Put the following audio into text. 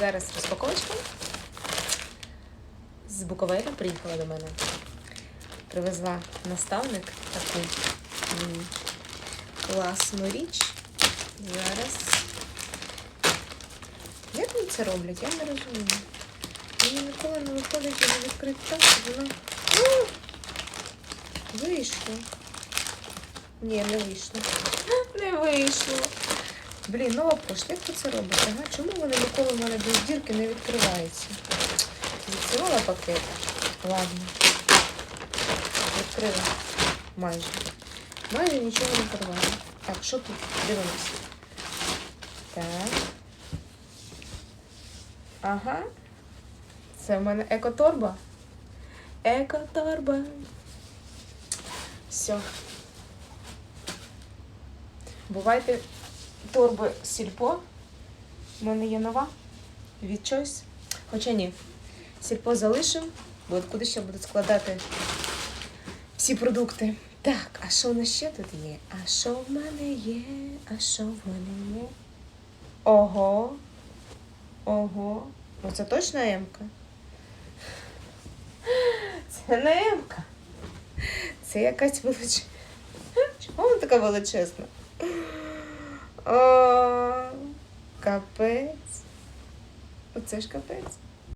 Зараз розпаковочка. З Буковеля приїхала до мене. Привезла наставник таку класну річ. Зараз. Як вони це роблять? Я не розумію. Мені ніколи не виходить його відкрити так, щоб воно. А! Вийшло. Ні, не вийшло. Не вийшло. Блін, нова пошта, як ви це робите? Ага, чому вони ніколи в мене без дірки не відкриваються? Відкривала пакет. Ладно. Відкрила. Майже. Майже нічого не порвала. Так, що тут? Дивимось. Так. Ага. Це в мене екоторба. Екоторба. Все. Бувайте торби сільпо. У мене є нова від Choice. Хоча ні. Сільпо залишив, бо куди ще будуть складати всі продукти. Так, а що у нас ще тут є? А що в мене є? А що в мене є? Ого. Ого. Ну це точно М-ка? Це не М-ка. Це якась величезна. Чому вона така величезна? Capete. Ou disseste Capete?